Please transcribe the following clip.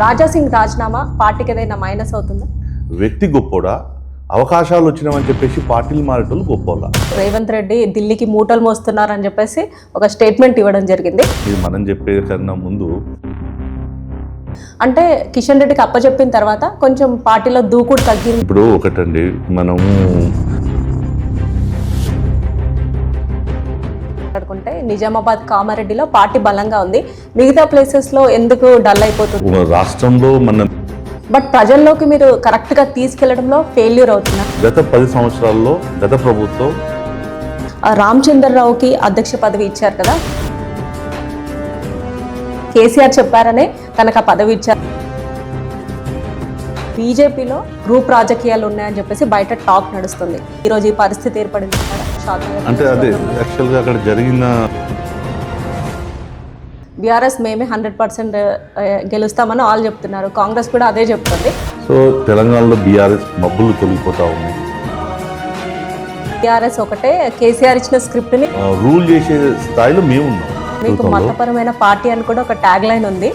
రాజాసింగ్ రాజీనామా పార్టీకి ఏదైనా మైనస్ అవుతుందా? వ్యక్తి గొప్పోడా? అవకాశాలు వచ్చినామని చెప్పేసి పార్టీలు మారేటోళ్ళు గొప్పోళ్ళ. రేవంత్ రెడ్డి ఢిల్లీకి మూటలు మోస్తున్నారని చెప్పేసి ఒక స్టేట్మెంట్ ఇవ్వడం జరిగింది. ఇది మనం చెప్పే కన్నా ముందు అంటే కిషన్ రెడ్డికి అప్పచెప్పిన తర్వాత కొంచెం పార్టీలో దూకుడు తగ్గింది. ఇప్పుడు ఒకటండి మనము మాట్లాడుకుంటే నిజామాబాద్ కామారెడ్డిలో పార్టీ బలంగా ఉంది. మిగతా ప్లేసెస్లో ఎందుకు డల్ అయిపోతుంది? రాష్ట్రంలో మన బట్ ప్రజల్లోకి మీరు కరెక్ట్గా తీసుకెళ్ళడంలో ఫెయిల్యూర్ అవుతున్నారు గత పది సంవత్సరాల్లో గత ప్రభుత్వం ఆ రామచంద్రరావుకి అధ్యక్ష పదవి ఇచ్చారు కదా. కేసీఆర్ చెప్పారనే తనకు ఆ పదవి ఇచ్చారు. బీజేపీలో గ్రూప్ రాజకీయాలు ఉన్నాయని చెప్పేసి బయట టాక్ నడుస్తుంది. ఈరోజు ఈ పరిస్థితి ఏర్పడింది. అంటే అదే యాక్చువల్గా అక్కడ జరిగిన బీఆర్ఎస్ మేమే హండ్రెడ్ పర్సెంట్ గెలుస్తామని వాళ్ళు చెప్తున్నారు. కాంగ్రెస్ కూడా అదే చెప్తుంది. సో తెలంగాణలో బీఆర్ఎస్ మబ్బులు తొలగిపోతా ఉన్నాయి బీఆర్ఎస్ ఒకటే కేసీఆర్ ఇచ్చిన స్క్రిప్ట్ని రూల్ చేసే స్థాయిలో మేము ఉన్నాం మీకు మతపరమైన పార్టీ అని కూడా ఒక ట్యాగ్ లైన్ ఉంది.